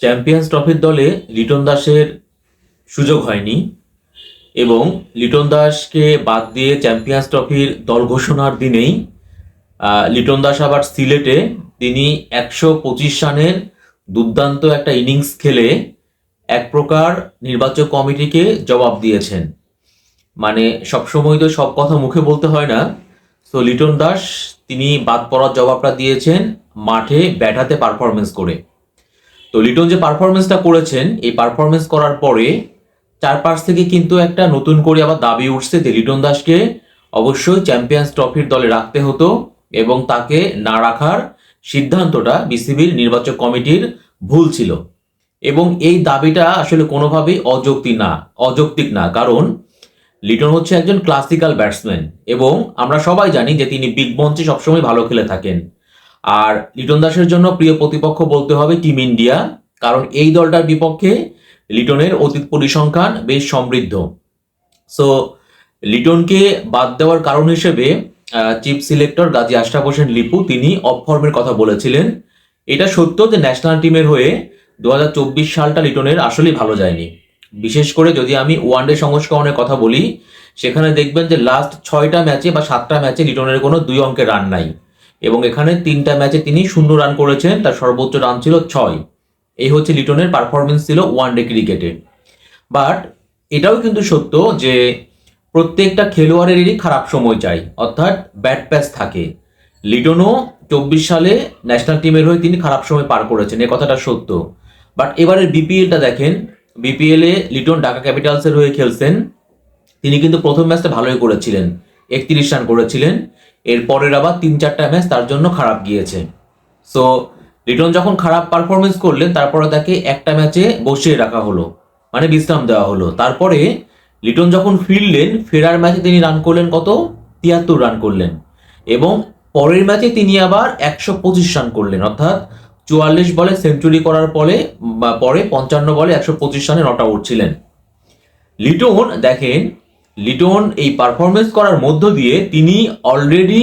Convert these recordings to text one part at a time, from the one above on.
Champions ট্রফির দলে লিটন দাসের সুযোগ হয়নি এবং লিটন দাসকে বাদ দিয়ে চ্যাম্পিয়ন্স ট্রফির দল ঘোষণার দিনেই লিটন দাস আবার সিলেটে তিনি একশো পঁচিশ রানের দুর্দান্ত একটা ইনিংস খেলে এক প্রকার নির্বাচক কমিটিকে জবাব দিয়েছেন। মানে সবসময় তো সব কথা মুখে বলতে হয় না। তো লিটন দাস তিনি বাদ পড়ার জবাবটা দিয়েছেন, মাঠে ব্যাটাতে পারফরমেন্স করে। তো লিটন যে পারফরমেন্সটা করেছেন, এই পারফরমেন্স করার পরে চারপাশ থেকে কিন্তু একটা নতুন করে আবার দাবি উঠছে যে লিটন দাসকে অবশ্যই চ্যাম্পিয়ন্স ট্রফির দলে রাখতে হতো এবং তাকে না রাখার সিদ্ধান্তটা বিসিবির নির্বাচক কমিটির ভুল ছিল। এবং এই দাবিটা আসলে কোনোভাবেই অযৌক্তিক না অযৌক্তিক না। কারণ লিটন হচ্ছে একজন ক্লাসিক্যাল ব্যাটসম্যান এবং আমরা সবাই জানি যে তিনি বিগ মঞ্চে সবসময় ভালো খেলে থাকেন। আর লিটন দাসের জন্য প্রিয় প্রতিপক্ষ বলতে হবে টিম ইন্ডিয়া, কারণ এই দলটার বিপক্ষে লিটনের অতীত পরিসংখ্যান বেশ সমৃদ্ধ। সো লিটনকে বাদ দেওয়ার কারণ হিসেবে চিফ সিলেক্টর গাজী আশরাফ হোসেন লিপু তিনি অফ ফর্মের কথা বলেছিলেন। এটা সত্য যে ন্যাশনাল টিমের হয়ে দু হাজার চব্বিশ সালটা লিটনের আসলেই ভালো যায়নি। বিশেষ করে যদি আমি ওয়ানডে সংস্করণের কথা বলি, সেখানে দেখবেন যে লাস্ট ছয়টা ম্যাচে বা সাতটা ম্যাচে লিটনের কোনো দুই অঙ্কের রান নাই। এবং এখানে তিনটা ম্যাচে তিনি শূন্য রান করেছেন, তার সর্বোচ্চ রান ছিল ছয়। এই হচ্ছে লিটনের পারফরমেন্স ছিল ওয়ান ডে ক্রিকেটে বাট এটাও কিন্তু সত্য যে প্রত্যেকটা খেলোয়াড়েরই খারাপ সময় চাই, অর্থাৎ ব্যাট প্যাচ থাকে। লিটনও চব্বিশ সালে ন্যাশনাল টিমের হয়ে তিনি খারাপ সময় পার করেছেন, এ কথাটা সত্য। বাট এবারের বিপিএলটা দেখেন বিপিএলে লিটন ঢাকা ক্যাপিটালসের হয়ে খেলছেন। তিনি কিন্তু প্রথম ম্যাচটা ভালোই করেছিলেন, একত্রিশ রান করেছিলেন। এর পরের আবার তিন চারটা ম্যাচ তার জন্য খারাপ গিয়েছে। সো লিটন যখন খারাপ পারফরমেন্স করলেন তারপরে তাকে একটা ম্যাচে বসিয়ে রাখা হলো মানে বিশ্রাম দেওয়া হলো। তারপরে লিটন যখন ফিরলেন, ফেরার ম্যাচে তিনি রান করলেন কত? তিয়াত্তর রান করলেন। এবং পরের ম্যাচে তিনি আবার একশো পঁচিশ রান করলেন। অর্থাৎ চুয়াল্লিশ বলে সেঞ্চুরি করার পরে পরে পঞ্চান্ন বলে একশো পঁচিশ রানে নট আউট ছিলেন। লিটন দেখেন লিটন এই পারফরমেন্স করার মধ্য দিয়ে তিনি অলরেডি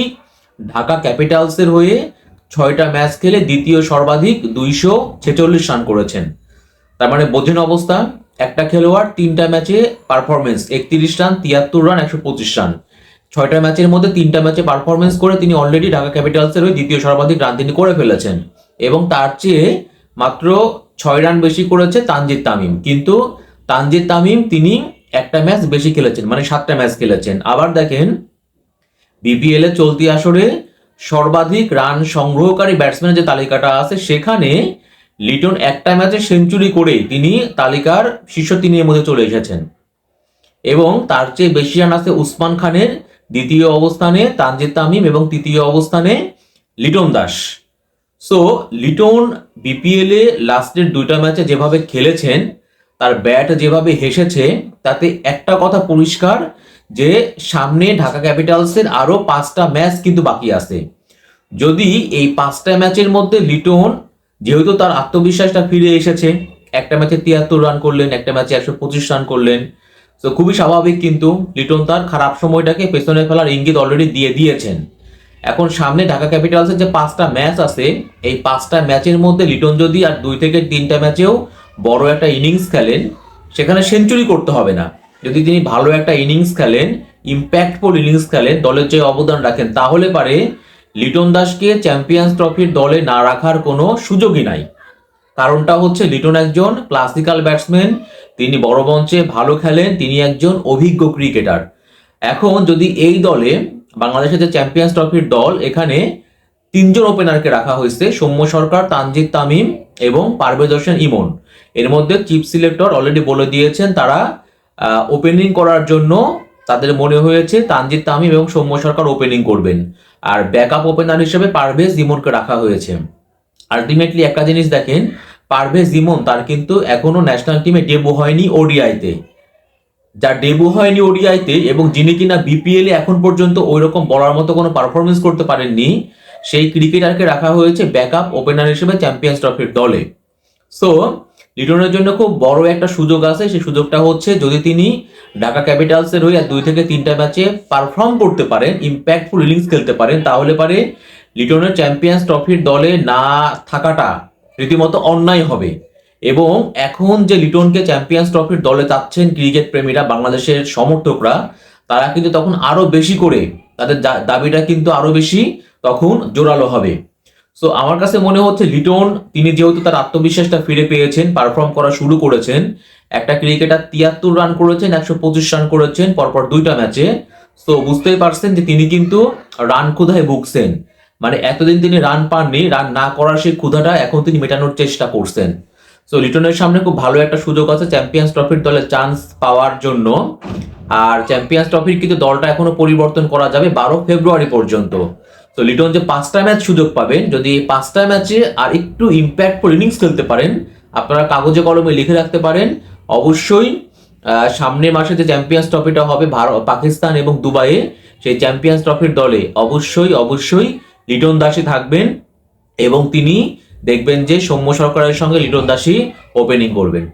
ঢাকা ক্যাপিটালসের হয়ে ছয়টা ম্যাচ খেলে দ্বিতীয় সর্বাধিক দুইশো ছেচল্লিশ রান করেছেন। তার মানে বোঝেন অবস্থা, একটা খেলোয়াড় তিনটা ম্যাচে পারফরমেন্স একত্রিশ রান তিয়াত্তর রান একশো পঁচিশ রান ছয়টা ম্যাচের মধ্যে তিনটা ম্যাচে পারফরমেন্স করে তিনি অলরেডি ঢাকা ক্যাপিটালসের হয়ে দ্বিতীয় সর্বাধিক রান তিনি করে ফেলেছেন। এবং তার চেয়ে মাত্র ছয় রান বেশি করেছে তানজিদ তামিম। কিন্তু তানজিদ তামিম তিনি একটা ম্যাচ বেশি খেলেছেন মানে সাতটা ম্যাচ খেলেছেন। আবার দেখেন বিপিএল এর চলতি আসরে সর্বাধিক রান সংগ্রহকারী ব্যাটসম্যানের যে তালিকাটা আছে, সেখানে লিটন একটা ম্যাচে সেঞ্চুরি করে তিনি তালিকার শীর্ষ তিনের মধ্যে চলে এসেছেন। এবং তার চেয়ে বেশি রান আছে উসমান খানের দ্বিতীয় অবস্থানে তানজিদ তামিম এবং তৃতীয় অবস্থানে লিটন দাস। সো লিটন বিপিএল এ লাস্টের দুইটা ম্যাচে যেভাবে খেলেছেন তার ব্যাট যেভাবে হেসেছে, তাতে একটা কথা পরিষ্কার যে সামনে ঢাকা ক্যাপিটালসের আরও পাঁচটা ম্যাচ কিন্তু বাকি আছে। যদি এই পাঁচটা ম্যাচের মধ্যে লিটন, যেহেতু তার আত্মবিশ্বাসটা ফিরে এসেছে, একটা ম্যাচে তিয়াত্তর রান করলেন, একটা ম্যাচে একশো পঁচিশ রান করলেন, তো খুবই স্বাভাবিক কিন্তু লিটন তার খারাপ সময়টাকে পেছনে ফেলার ইঙ্গিত অলরেডি দিয়ে দিয়েছেন। এখন সামনে ঢাকা ক্যাপিটালসের যে পাঁচটা ম্যাচ আছে, এই পাঁচটা ম্যাচের মধ্যে লিটন যদি আর দুই থেকে তিনটা ম্যাচেও বড় একটা ইনিংস খেলেন, সেখানে সেঞ্চুরি করতে হবে না। যদি তিনি ভালো একটা ইনিংস খেলেন ইম্প্যাক্টফুল ইনিংস খেলেন, দলের যে অবদান রাখেন, তাহলে পারে লিটন দাসকে চ্যাম্পিয়ন্স ট্রফির দলে না রাখার কোনো সুযোগই নাই। কারণটা হচ্ছে লিটন একজন ক্লাসিক্যাল ব্যাটসম্যান তিনি বড় মঞ্চে ভালো খেলেন, তিনি একজন অভিজ্ঞ ক্রিকেটার এখন যদি এই দলে বাংলাদেশের যে চ্যাম্পিয়ন্স ট্রফির দল, এখানে তিনজন ওপেনারকে রাখা হয়েছে, সৌম্য সরকার, তানজিদ তামিম এবং পারভেজ হোসেন ইমন। এর মধ্যে চিফ সিলেক্টর অলরেডি বলে দিয়েছেন তারা ওপেনিং করার জন্য তাদের মনে হয়েছে তানজিদ তামিম এবং সৌম্য সরকার ওপেনিং করবেন। আর ব্যাকআপ ওপেনার হিসেবে পারভেজ ইমনকে রাখা হয়েছে। আলটিমেটলি একটা জিনিস দেখেন, পারভেজ ইমন তার কিন্তু এখনও ন্যাশনাল টিমে ডেবু হয়নি ওডিআইতে যার ডেবু হয়নি ওডিআইতে এবং যিনি কিনা বিপিএল এখন পর্যন্ত ওই রকম বলার মতো কোনো পারফরমেন্স করতে পারেননি সেই ক্রিকেটারকে রাখা হয়েছে ব্যাকআপ ওপেনার হিসেবে চ্যাম্পিয়ন্স ট্রফির দলে। সো লিটনের জন্য খুব বড় একটা সুযোগ আছে, সেই সুযোগটা হচ্ছে যদি তিনি ঢাকা ক্যাপিটালসের হয়ে দুই থেকে তিনটা ম্যাচে পারফর্ম করতে পারেন ইম্প্যাক্টফুল ইনিংস খেলতে পারেন, তাহলে পারে লিটনের চ্যাম্পিয়ন্স ট্রফির দলে না থাকাটা রীতিমতো অন্যায় হবে। এবং এখন যে লিটনকে চ্যাম্পিয়ন্স ট্রফির দলে চাচ্ছেন ক্রিকেট প্রেমীরা, বাংলাদেশের সমর্থকরা, তারা কিন্তু তখন আরও বেশি করে তাদের দাবিটা কিন্তু আরও বেশি তখন জোরালো হবে। সো আমার কাছে মনে হচ্ছে লিটন, তিনি যেহেতু তার আত্মবিশ্বাসটা ফিরে পেয়েছেন পারফর্ম করা শুরু করেছেন, একটা ক্রিকেটার তিয়াত্তর রান করেছেন, একশো পঁচিশ রান করেছেন, পরপর দুইটা ম্যাচে সো বুঝতেই পারছেন যে তিনি কিন্তু রান ক্ষুধায় ভুগছেন। মানে এতদিন তিনি রান পাননি রান না করার সেই ক্ষুধাটা এখন তিনি মেটানোর চেষ্টা করছেন। সো লিটনের সামনে খুব ভালো একটা সুযোগ আছে চ্যাম্পিয়ন্স ট্রফির দলে চান্স পাওয়ার জন্য। আর চ্যাম্পিয়ন্স ট্রফির কিন্তু দলটা এখনও পরিবর্তন করা যাবে বারো ফেব্রুয়ারি পর্যন্ত। তো লিটন যে পাঁচটা ম্যাচ সুযোগ পাবেন যদি এই পাঁচটা ম্যাচে আর একটু ইম্প্যাক্টফুল ইনিংস খেলতে পারেন, আপনারা কাগজে কলমে লিখে রাখতে পারেন, অবশ্যই সামনের মাসে যে চ্যাম্পিয়ন্স ট্রফিটা হবে ভারত পাকিস্তান এবং দুবাইয়ে, সেই চ্যাম্পিয়ন্স ট্রফির দলে অবশ্যই অবশ্যই লিটন দাসী থাকবেন এবং তিনি দেখবেন যে সৌম্য সরকারের সঙ্গে লিটন দাসী ওপেনিং করবেন।